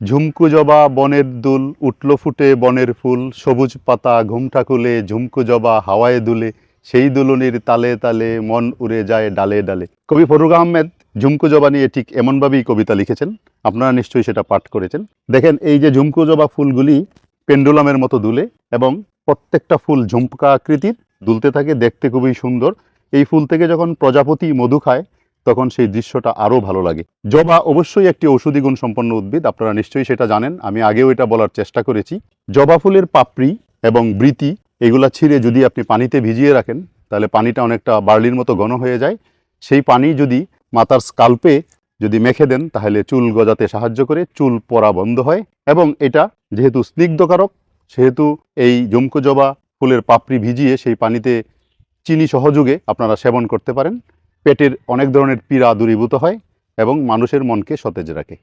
ঝুমকু জবা বনের দুল, উঠল ফুটে বনের ফুল, সবুজ পাতা ঘুমটা কুলে ঝুমকু জবা হাওয়ায় দুলে, সেই দুলনির তালে তালে মন উড়ে যায় ডালে ডালে। কবি ফরুক আহমেদ, ঝুমকু জবা নিয়ে ঠিক এমনভাবেই কবিতা লিখেছেন। আপনারা নিশ্চয়ই সেটা পাঠ করেছেন। দেখেন, এই যে ঝুমকু জবা ফুলগুলি পেন্ডুলামের মতো দুলে এবং প্রত্যেকটা ফুল ঝুমকা আকৃতির, দুলতে থাকে, দেখতে খুবই সুন্দর। এই ফুল থেকে যখন প্রজাপতি মধু খায় তখন সেই দৃশ্যটা আরও ভালো লাগে। জবা অবশ্যই একটি ঔষধি গুণ সম্পন্ন উদ্ভিদ, আপনারা নিশ্চয়ই সেটা জানেন, আমি আগেও এটা বলার চেষ্টা করেছি। জবা ফুলের পাপড়ি এবং বৃতি, এগুলা ছিঁড়ে যদি আপনি পানিতে ভিজিয়ে রাখেন, তাহলে পানিটা অনেকটা বার্লির মতো ঘন হয়ে যায়। সেই পানি যদি মাথার স্কাল্পে যদি মেখে দেন, তাহলে চুল গজাতে সাহায্য করে, চুল পরা বন্ধ হয় এবং এটা যেহেতু স্নিগ্ধকারক, সেহেতু এই জমকো জবা ফুলের পাপড়ি ভিজিয়ে সেই পানিতে চিনি সহযোগে আপনারা সেবন করতে পারেন। পেটের অনেক ধরনের পীড়া দূরীভূত হয় এবং মানুষের মনকে সতেজ রাখে।